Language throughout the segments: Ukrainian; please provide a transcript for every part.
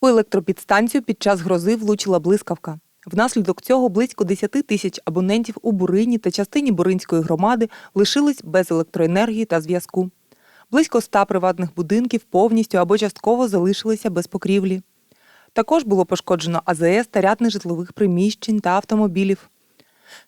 У електропідстанцію під час грози влучила блискавка. Внаслідок цього близько 10 тисяч абонентів у Бурині та частині Буринської громади лишились без електроенергії та зв'язку. Близько 100 приватних будинків повністю або частково залишилися без покрівлі. Також було пошкоджено АЗС та ряд нежитлових приміщень та автомобілів.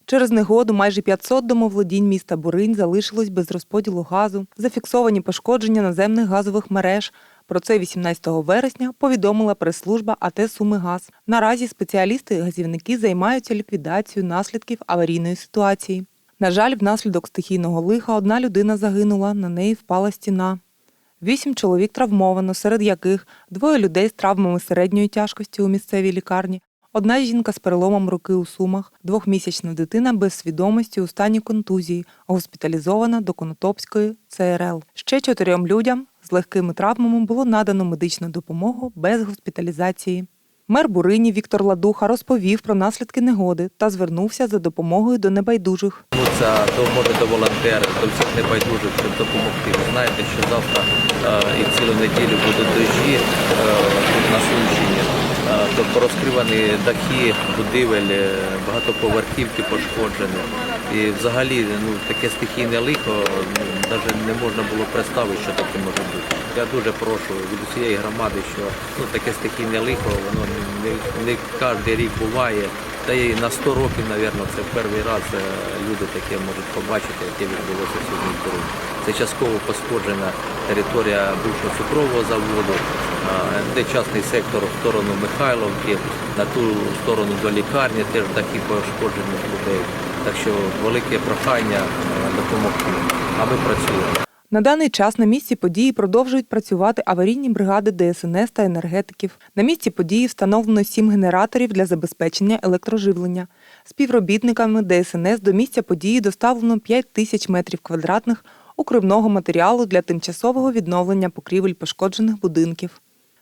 Через негоду майже 500 домоволодінь міста Буринь залишилось без розподілу газу, зафіксовані пошкодження наземних газових мереж. Про це 18 вересня повідомила прес-служба АТ «Сумигаз». Наразі спеціалісти-газівники займаються ліквідацією наслідків аварійної ситуації. На жаль, внаслідок стихійного лиха одна людина загинула, на неї впала стіна. Вісім чоловік травмовано, серед яких двоє людей з травмами середньої тяжкості у місцевій лікарні, одна жінка з переломом руки у сумах, двохмісячна дитина без свідомості у стані контузії, госпіталізована до Конотопської ЦРЛ. Ще чотирьом людям з легкими травмами було надано медичну допомогу без госпіталізації. Мер Бурині Віктор Ладуха розповів про наслідки негоди та звернувся за допомогою до небайдужих. Звернуться до може до волонтерів, до всіх небайдужих, щоб допомогти. Ви знаєте, що завтра е, і цілу неділю будуть дощі е, на Сумщині. Е, Тобто розкривані дахи, будівель, багатоповерхівки пошкоджені. І взагалі ну, таке стихійне лихо ну, навіть не можна було представити, що таке може бути. Я дуже прошу від усієї громади, що ну, таке стихійне лихо, воно не, не кожен рік буває. Та й на 100 років, мабуть, це перший раз е, люди таке можуть побачити, яке відбулося сьогодні в Борині. Це частково пошкоджена територія бувшого цукрового заводу, де частний сектор в сторону Михайловки, на ту сторону до лікарні теж такі пошкоджених людей. Так що велике прохання е, допомогти. А ми працюємо. На даний час на місці події продовжують працювати аварійні бригади ДСНС та енергетиків. На місці події встановлено сім генераторів для забезпечення електроживлення. Співробітниками ДСНС до місця події доставлено 5 тисяч метрів квадратних укривного матеріалу для тимчасового відновлення покрівель пошкоджених будинків.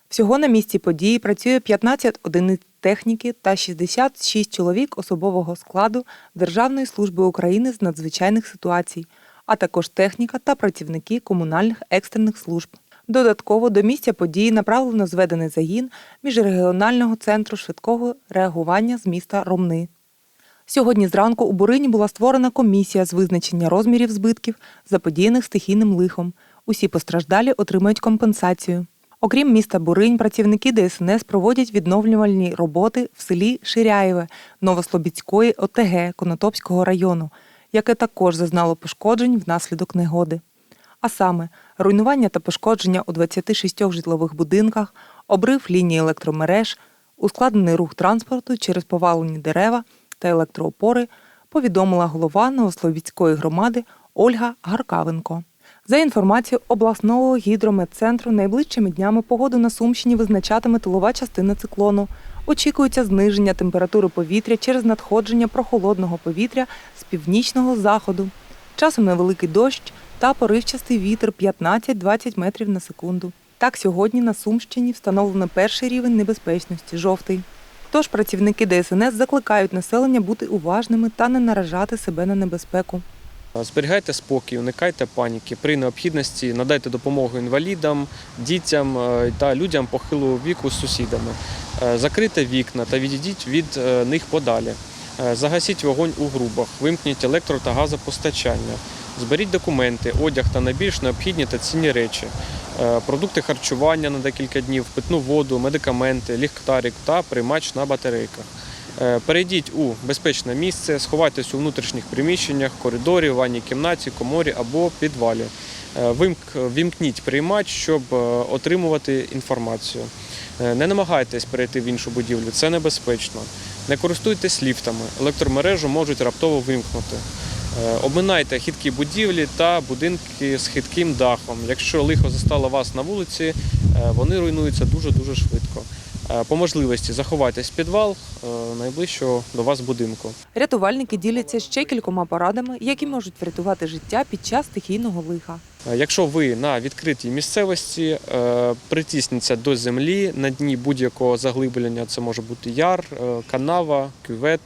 Всього на місці події працює 15 одиниць техніки та 66 чоловік особового складу Державної служби України з надзвичайних ситуацій, а також техніка та працівники комунальних екстрених служб. Додатково до місця події направлено зведений загін міжрегіонального центру швидкого реагування з міста Ромни. Сьогодні зранку у Бурині була створена комісія з визначення розмірів збитків, заподіяних стихійним лихом. Усі постраждалі отримають компенсацію. Окрім міста Буринь, працівники ДСНС проводять відновлювальні роботи в селі Ширяєве Новослобідської ОТГ Конотопського району, яке також зазнало пошкоджень внаслідок негоди. А саме руйнування та пошкодження у 26 житлових будинках, обрив лінії електромереж, ускладнений рух транспорту через повалені дерева та електроопори, повідомила голова Новословіцької громади Ольга Гаркавенко. За інформацією обласного гідрометцентру, найближчими днями погоду на Сумщині визначатиме тилова частина циклону. Очікується зниження температури повітря через надходження прохолодного повітря з північного заходу. Часом невеликий дощ та поривчастий вітер 15-20 метрів на секунду. Так сьогодні на Сумщині встановлено перший рівень небезпечності жовтий. Тож працівники ДСНС закликають населення бути уважними та не наражати себе на небезпеку. Зберігайте спокій, уникайте паніки. При необхідності надайте допомогу інвалідам, дітям е, та людям похилого віку з сусідами. Е, Закрийте вікна та відійдіть від е, них подалі. Е, Загасіть вогонь у грубах, вимкніть електро та газопостачання. Зберіть документи, одяг та найбільш необхідні та цінні речі, Е, продукти харчування на декілька днів, питну воду, медикаменти, ліхтарик та приймач на батарейках. Е, Перейдіть у безпечне місце, сховайтесь у внутрішніх приміщеннях, коридорі, ванній кімнаті, коморі або підвалі. Е, Вімкніть приймач, щоб е, отримувати інформацію. Не намагайтесь перейти в іншу будівлю, це небезпечно. Не користуйтесь ліфтами, електромережу можуть раптово вимкнути. Обминайте хиткі будівлі та будинки з хитким дахом. Якщо лихо застало вас на вулиці, вони руйнуються дуже-дуже швидко. Е, По можливості заховайтесь в підвал е, найближчого до вас будинку. Рятувальники діляться ще кількома порадами, які можуть врятувати життя під час стихійного лиха. Е, Якщо ви на відкритій місцевості, притисніться до землі на дні будь-якого заглиблення, це може бути яр, канава, кювет,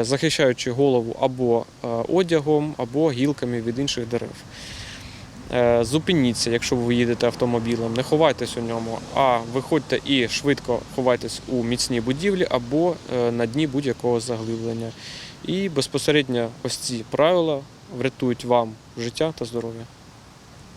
захищаючи голову або одягом, або гілками від інших дерев. Е, Зупиніться, якщо ви їдете автомобілем, не ховайтесь у ньому, а виходьте і швидко ховайтесь у міцній будівлі або е, на дні будь-якого заглиблення. І безпосередньо ось ці правила врятують вам життя та здоров'я.